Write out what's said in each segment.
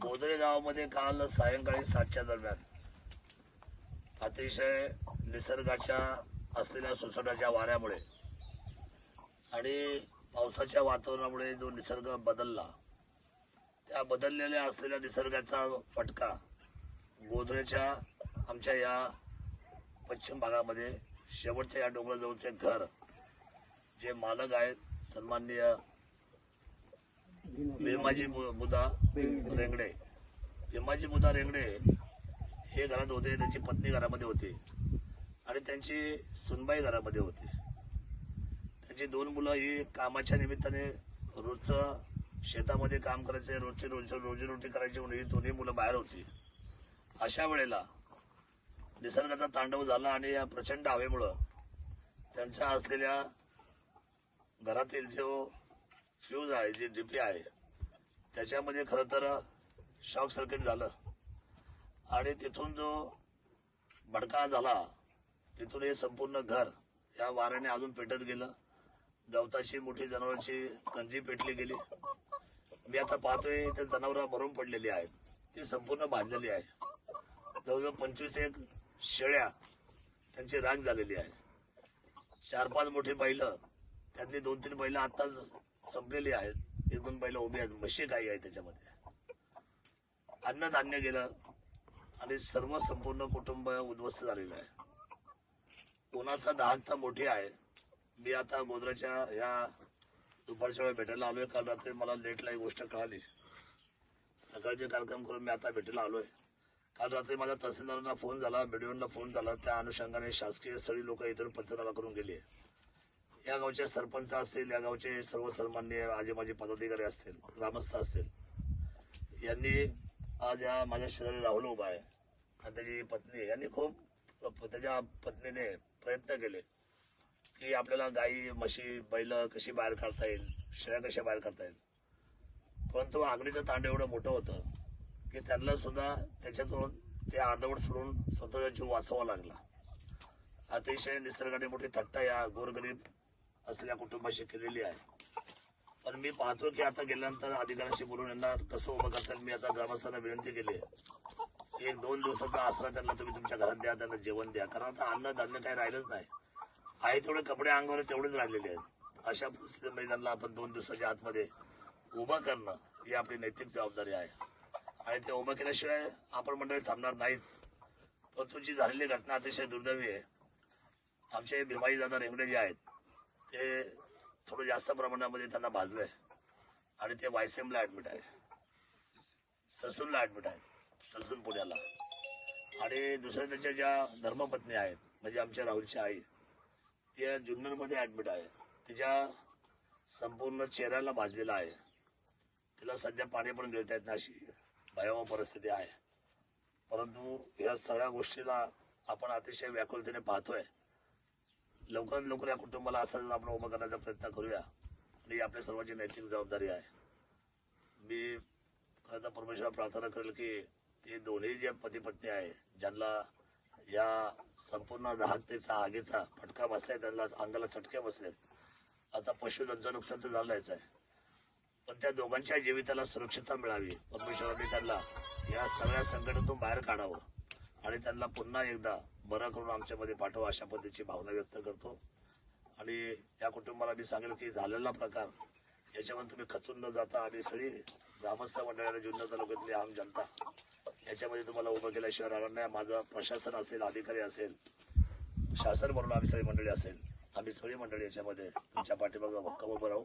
गोदरे गावामध्ये काल सायंकाळी सातच्या दरम्यान अतिशय निसर्गाच्या असलेल्या सोसाट्याच्या वाऱ्यामुळे आणि पावसाच्या वातावरणामुळे जो निसर्ग बदलला त्या बदललेल्या असलेल्या निसर्गाचा फटका गोदरेच्या आमच्या या पश्चिम भागामध्ये शेवटच्या या डोंगराजवळचे घर जे मालक आहेत सन्माननीय भीमाजी बुधा रेंगडे भीमाजी बुधा रेंगडे हे घरात होते त्यांची पत्नी घरामध्ये होती. आणि त्यांची सुनबाई घरामध्ये होती. त्यांची दोन मुलं ही कामाच्या निमित्ताने रोजचं शेतामध्ये काम करायचे रोजची रोज रोजीरोटी करायची म्हणून ही दोन्ही मुलं बाहेर होती. अशा वेळेला निसर्गाचा तांडव झाला आणि या प्रचंड हवेमुळं त्यांच्या असलेल्या घरातील जो फ्यूज आहे जे डीपी आहे. त्याच्यामध्ये खरं तर शॉक सर्किट झालं. आणि तिथून जो भडका झाला तिथून हे संपूर्ण घर या वाऱ्याने अजून पेटत गेलं. गवताची मोठी जनावरांची कंजी पेटली गेली. मी आता पाहतोय ते जनावरं भरून पडलेली आहेत. ती संपूर्ण बांधलेली आहे. जवळजवळ पंचवीस एक शेळ्या त्यांची राख झालेली आहे. चार पाच मोठी बैलं त्यातली दोन तीन बैल आता संपलेली आहेत. एक दोन बैल उभी आहेत. म्हशी काही आहे त्याच्यामध्ये. अन्नधान्य गेलं आणि सर्व संपूर्ण कुटुंब उद्ध्वस्त झालेलं आहे. उन्हाचा दाहकता मोठी आहे. मी आता गोदराच्या या दुपारच्या वेळी भेटायला आलोय. काल रात्री मला लेटला एक गोष्ट कळाली. सकाळचे कार्यक्रम करून मी आता भेटायला आलोय. काल रात्री माझा तहसीलदारांना फोन झाला बीडीओला फोन झाला. त्या अनुषंगाने शासकीय स्थळी लोक इतर पंचनामा करून गेले या गावचे सरपंच असतील या गावचे सर्व सन्मान्य आजी माझे पदाधिकारी असतील ग्रामस्थ असतील यांनी आज या माझ्या शेजारी राहुल उभा आहे. आणि त्याची पत्नी यांनी खूप त्याच्या पत्नीने प्रयत्न केले की आपल्याला गाई म्हशी बैल कशी बाहेर काढता येईल शेळ्या कशा बाहेर काढता येईल. परंतु आगडीचं तांड एवढं मोठं होतं की त्यांना सुद्धा त्याच्यातून ते अर्धवट सोडून स्वतःचा जीव वाचवा लागला. अतिशय निसर्गाने मोठी थट्टा या गोरगरीब असलेल्या कुटुंबाशी केलेली आहे. पण मी पाहतो की आता गेल्यानंतर अधिकाऱ्यांशी बोलून यांना कसं उभं करता मी आता ग्रामस्थांना विनंती केली आहे. एक दोन दिवसाचा आसरा त्यांना तुम्ही तुमच्या घरात द्या त्यांना जेवण द्या. कारण आता अन्न धान्य काही राहिलंच नाही. आहे तेवढे कपडे अंगावर तेवढेच राहिलेले आहेत. अशा परिस्थितीमध्ये त्यांना आपण दोन दिवसाच्या आतमध्ये उभं करणं ही आपली नैतिक जबाबदारी आहे. आणि ते उभं केल्याशिवाय आपण मंडळी थांबणार नाहीच. परंतु जी झालेली घटना अतिशय दुर्दैवी आहे. आमचे भीमाई दादा रेंगडे जे आहेत ते थोडं जास्त प्रमाणामध्ये त्यांना भाजलंय. आणि ते वायसेमला ऍडमिट आहे. ससूनला ऍडमिट आहेत ससून पुण्याला. आणि दुसऱ्या त्यांच्या ज्या धर्मपत्नी आहेत म्हणजे आमच्या राहुलची आई त्या जुन्नरमध्ये ऍडमिट आहे. तिच्या संपूर्ण चेहऱ्याला भाजलेला आहे. तिला सध्या पाणी पण मिळता येत नाही अशी भयावह परिस्थिती आहे. परंतु या सगळ्या गोष्टीला आपण अतिशय व्याकुलतेने पाहतोय. लवकरात लवकर या कुटुंबाला असं आपण उभं करण्याचा प्रयत्न करूया. आणि ही आपल्या सर्वांची नैतिक जबाबदारी आहे. मी खरं तर परमेश्वर प्रार्थना करेल की ते दोन्ही जे पती पत्नी आहे ज्यांना या संपूर्ण दाहकतेचा आगीचा फटका बसलाय त्यांना अंगाला चटके बसलेत. आता पशुधनचं नुकसान तर झालंच आहे. पण त्या दोघांच्या जीविताला सुरक्षितता मिळावी. परमेश्वराने त्यांना या सगळ्या संकटातून बाहेर काढावं. आणि त्यांना पुन्हा एकदा बरं करून आमच्यामध्ये पाठवा अशा पद्धतीची भावना व्यक्त करतो. आणि या कुटुंबाला मी सांगेल की झालेला प्रकार याच्यामध्ये तुम्ही खचून न जाता आम्ही सगळी ग्रामस्थ मंडळाने जुन्नर तालुक्यातली आम जनता. याच्यामध्ये तुम्हाला उभं केल्याशिवाय राहणार नाही. माझं प्रशासन असेल अधिकारी असेल शासन म्हणून आम्ही सगळी मंडळी असेल. आम्ही सगळी मंडळी याच्यामध्ये तुमच्या पाठीमागं भक्कम उभं राहू.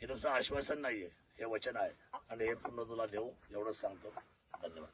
हे नुसतं आश्वासन नाहीये हे वचन आहे. आणि हे पूर्ण तुला देऊ एवढंच सांगतो. धन्यवाद.